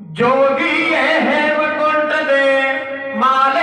जोगी है वकुंठ दे। माल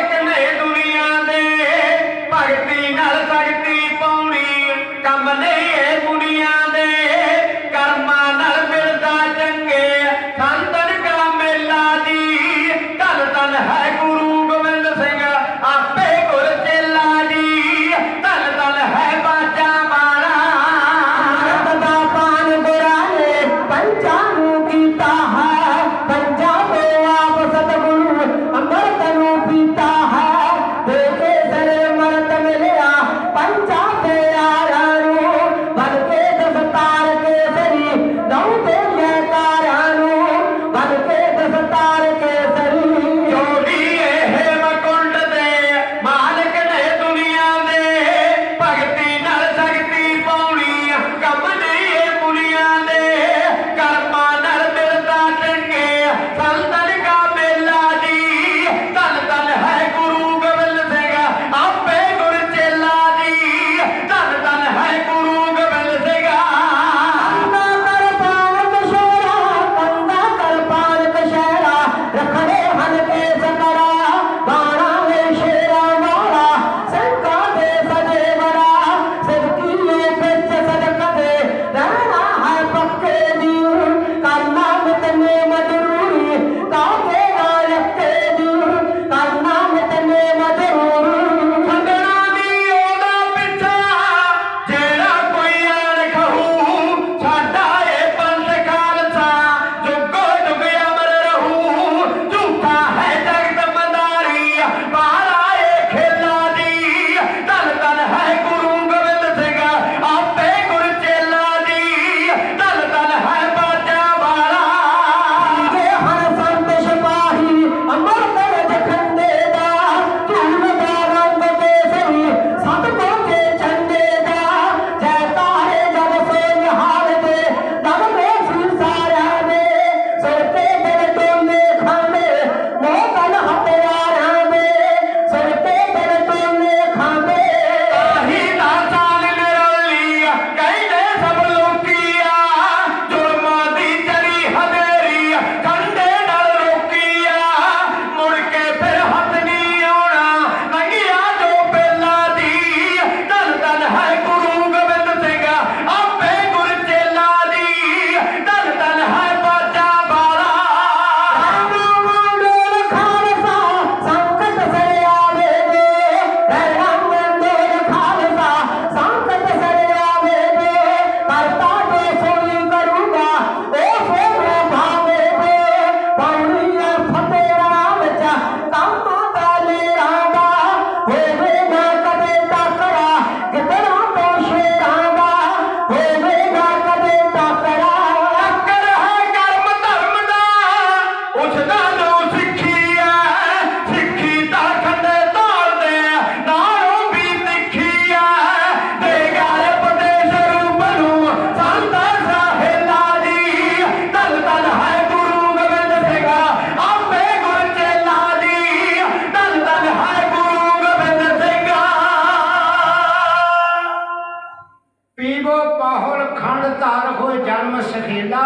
ਜੀਵੋ ਪਾਹੁਲ ਖੰਡ ਧਾਰ ਹੋਏ ਜਨਮ ਸਖੇਲਾ।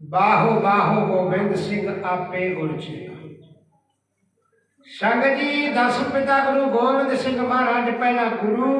ਬਾਹੋ ਬਾਹੋ ਗੋਬਿੰਦ ਸਿੰਘ ਆਪੇ ਉਰਜੇ ਸੰਗ ਜੀ ਦਸ ਪਿਤਾ ਗੁਰੂ ਗੋਬਿੰਦ ਸਿੰਘ ਮਹਾਰਾਜ, ਪਹਿਲਾ ਗੁਰੂ।